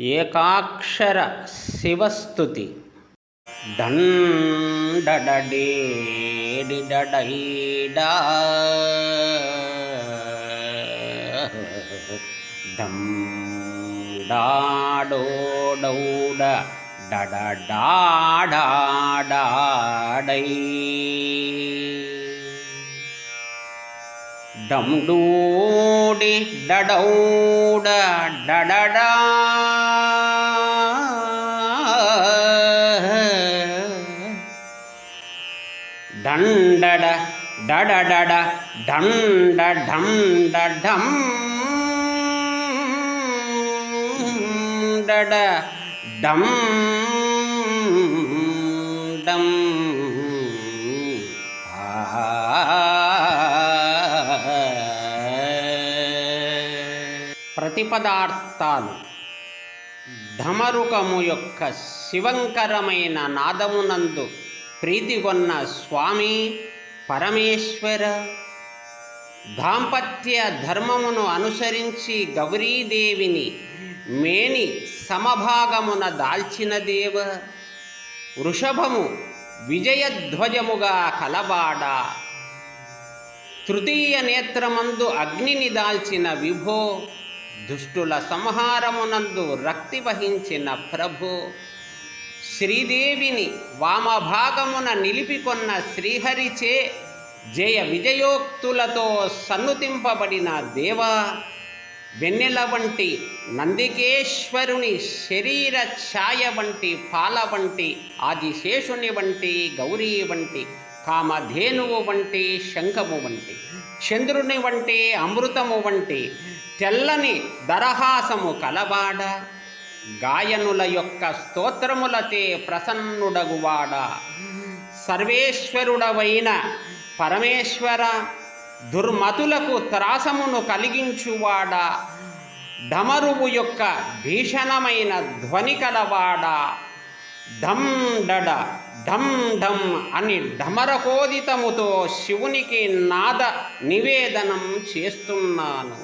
ఏకాక్షర శివస్థుతి. డండడడేడిడడైడా డం డాడోడౌడ డడడాడాడై ಡಂ ಡೂಡಿ ಡಡೌಡ ಡಡಡ ದಂಡಡ ಡಡಡಡ ಢಂಡ ಢಂಡ ಢಂ ಡಡ ಡಂ ప్రతిపదార్థాలు. ధమరుకము యొక్క శివంకరమైన నాదమునందు ప్రీతిగొన్న స్వామి పరమేశ్వర దాంపత్య ధర్మమును అనుసరించి గౌరీదేవిని మేని సమభాగమున దాల్చిన దేవ వృషభము విజయధ్వజముగా కలబాడ తృతీయ నేత్రమందు అగ్నిని దాల్చిన విభో దుష్టుల సంహారమునందు రక్తి వహించిన ప్రభు శ్రీదేవిని వామభాగమున నిలిపికొన్న శ్రీహరిచే జయ విజయోక్తులతో సన్నుతింపబడిన దేవ వెన్నెల వంటి నందికేశ్వరుని శరీర ఛాయ వంటి పాల వంటి ఆదిశేషుని వంటి గౌరీ వంటి కామధేనువు వంటి శంఖము వంటి చంద్రుని వంటి అమృతము వంటి తెల్లని దరహాసము కలవాడ గాయనుల యొక్క స్తోత్రములతే ప్రసన్నుడగువాడ. సర్వేశ్వరుడవైన పరమేశ్వర దుర్మతులకు త్రాసమును కలిగించువాడ డమరువు యొక్క భీషణమైన ధ్వని కలవాడ. ధండడ ఢం ఢం అని ఢమరకోదితముతో శివునికి నాద నివేదనం చేస్తున్నాను.